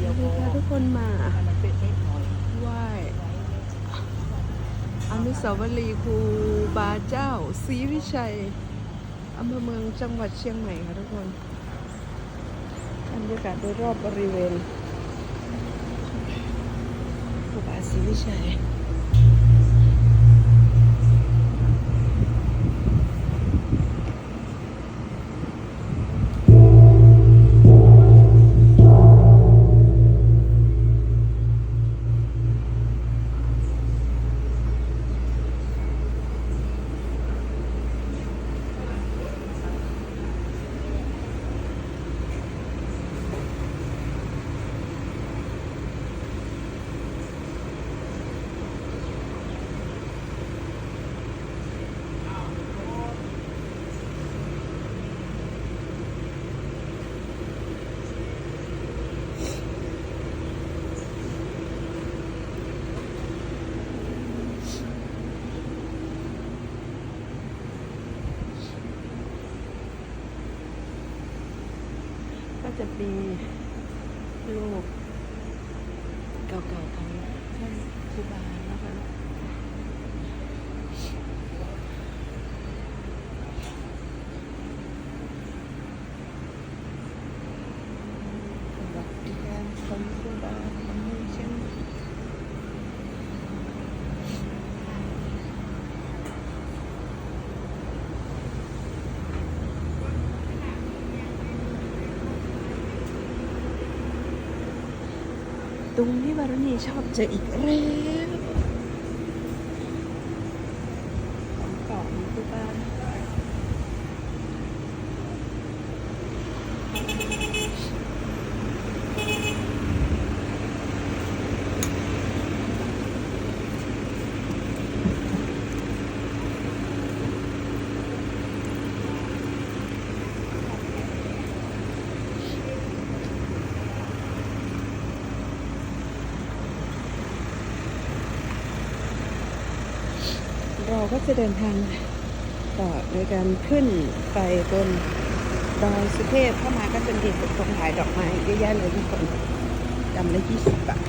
ดียวพาทุกคนมาไหว้อนุสาวรีย์ครูบาเจ้าศรีวิชัยอำเภอเมืองจังหวัดเชียงใหม่ค่ะทุกคนบรรยากาศโดยรอบบริเวณครูบาศรีวิชัย จะมีลูกเก่าๆของท่านครูบานะคะ ประวัติการของครูบาของเมืองเชียงใหม่ ตรงที่วารณีชอบเจออีกแล้วของเก่าของครูบา เราก็จะเดินทางต่อโดยการขึ้นไปบนดอยสุเทพเข้ามาก็เป็นดินเป็นคนขายดอกไม้เยอะแยะเลยทุกคนจำละยี่สิบบาท